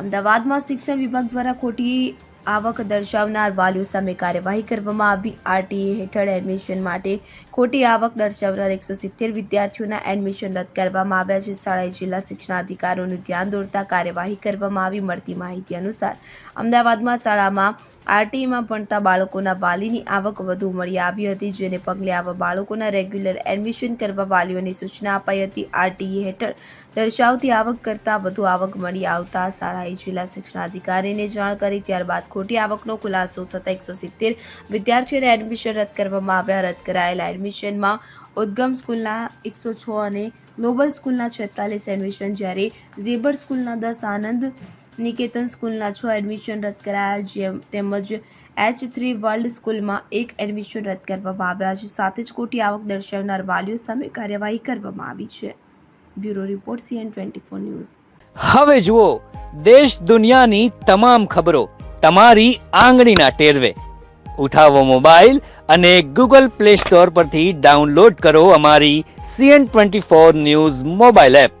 અમદાવાદમાં શિક્ષણ વિભાગ દ્વારા ખોટી આવક દર્શાવનાર વાલીઓ સામે કાર્યવાહી કરવામાં આવી. આરટીએ હેઠળ એડમિશન માટે ખોટી આવક દર્શાવનાર એકસો સિત્તેર વિદ્યાર્થીઓના એડમિશન રદ કરવામાં આવ્યા છે. શાળાએ જિલ્લા શિક્ષણાધિકારીઓનું ધ્યાન દોરતા કાર્યવાહી કરવામાં આવી. મળતી માહિતી અનુસાર અમદાવાદમાં શાળામાં આરટીઈમાં ભણતા બાળકોના વાલીની આવક વધુ મળી આવી હતી, જેને પગલે આવા બાળકોના રેગ્યુલર એડમિશન કરવા વાલીઓને સૂચના અપાઈ હતી. આરટીઈ હેઠળ દર્શાવતી આવક કરતાં વધુ આવક મળી આવતા શાળાએ જિલ્લા શિક્ષણાધિકારીને જાણ કરી, ત્યારબાદ ખોટી આવકનો ખુલાસો થતાં એકસો સિત્તેર વિદ્યાર્થીઓને એડમિશન રદ કરવામાં આવ્યા. રદ કરાયેલા એડમિશનમાં ઉદ્ગમ સ્કૂલના એકસો છ અને ગ્લોબલ સ્કૂલના છેતાલીસ એડમિશન, જ્યારે ઝેબર સ્કૂલના દસ આનંદ નિકેતન સ્કૂલના છ એડમિશન રદ કરાયા છે તેમજ એચ થ્રી વર્લ્ડ સ્કૂલમાં એક એડમિશન રદ કરવામાં આવ્યા છે. સાથે જ ખોટી આવક દર્શાવનાર વાલીઓ સામે કાર્યવાહી કરવામાં આવી છે. Bureau report CN twenty four news. હવે જુઓ, દેશ દુનિયાની તમામ ખબરો તમારી આંગળીના ટેરવે. ઉઠાવો મોબાઈલ અને ગૂગલ પ્લે સ્ટોર પરથી ડાઉનલોડ કરો અમારી CN twenty four news mobile app.